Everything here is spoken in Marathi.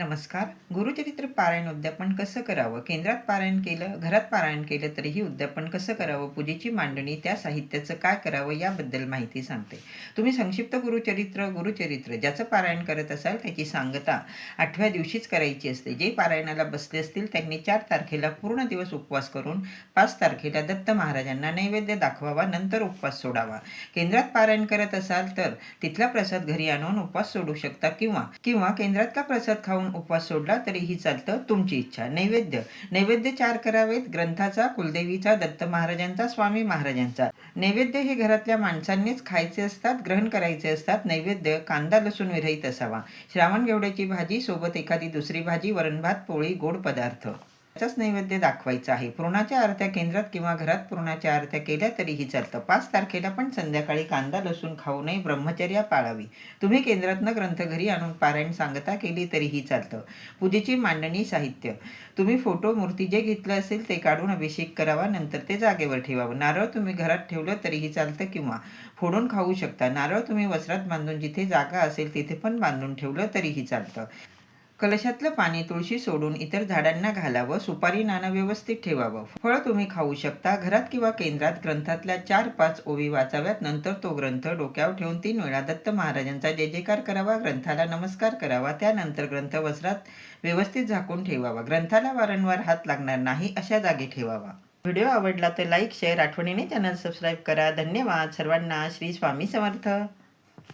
नमस्कार. गुरुचरित्र पारायण उद्यापन कसं करावं? केंद्रात पारायण केलं घरात पारायण केलं तरीही उद्यापन कसं करावं? पूजेची मांडणी त्या साहित्याचं काय करावं? याबद्दल माहिती सांगते. तुम्ही संक्षिप्त गुरुचरित्र गुरुचरित्र ज्याचं पारायण करत असाल त्याची सांगता आठव्या दिवशीच करायची असते. जे पारायणाला बसले असतील त्यांनी चार तारखेला पूर्ण दिवस उपवास करून पाच तारखेला दत्त महाराजांना नैवेद्य दाखवावा नंतर उपवास सोडावा. केंद्रात पारायण करत असाल तर तिथला प्रसाद घरी आणून उपवास सोडू शकता किंवा किंवा केंद्रातला प्रसाद खाऊन उपवास सोडला तरीही चालतं तुमची इच्छा. नैवेद्य. नैवेद्य चार करावेत. ग्रंथाचा कुलदेवीचा दत्त महाराजांचा स्वामी महाराजांचा. नैवेद्य हे घरातल्या माणसांनीच खायचे असतात ग्रहण करायचे असतात. नैवेद्य कांदा लसूण विरहित असावा श्रावण गेवड्याची भाजी सोबत एखादी दुसरी भाजी वरण भात पोळी गोड पदार्थ. त्याचाच नैवेद्य दाखवायचा आहे. पुरणाच्या आरत्या केंद्रात किंवा घरात पुरणाच्या आरत्या केल्या तरीही चालतं. पाच तारखेला पण संध्याकाळी कांदा लसूण खाऊ नये ब्रह्मचर्या पाळावी. तुम्ही केंद्रातनं ग्रंथ घरी आणून पारायण सांगता केली तरीही चालतं. पूजेची मांडणी साहित्य. तुम्ही फोटो मूर्ती जे घेतलं असेल ते काढून अभिषेक करावा नंतर ते जागेवर ठेवावं. नारळ तुम्ही घरात ठेवलं तरीही चालतं किंवा फोडून खाऊ शकता. नारळ तुम्ही वस्त्रात बांधून जिथे जागा असेल तिथे पण बांधून ठेवलं तरीही चालतं. कलशातलं पाणी तुळशी सोडून इतर झाडांना घालावं सुपारी नाणं व्यवस्थित ठेवावं. फळ तुम्ही खाऊ शकता. घरात किंवा केंद्रात ग्रंथातल्या चार पाच ओवी वाचाव्यात. नंतर तो ग्रंथ डोक्यावर ठेवून तीन वेळा दत्त महाराजांचा जय जयकार करावा ग्रंथाला नमस्कार करावा. त्यानंतर ग्रंथ वस्त्रात व्यवस्थित झाकून ठेवावा. ग्रंथाला वारंवार हात लागणार नाही अशा जागी ठेवावा. व्हिडिओ आवडला तर लाईक शेअर आठवणीने चॅनल सबस्क्राईब करा. धन्यवाद. सर्वांना श्री स्वामी समर्थ.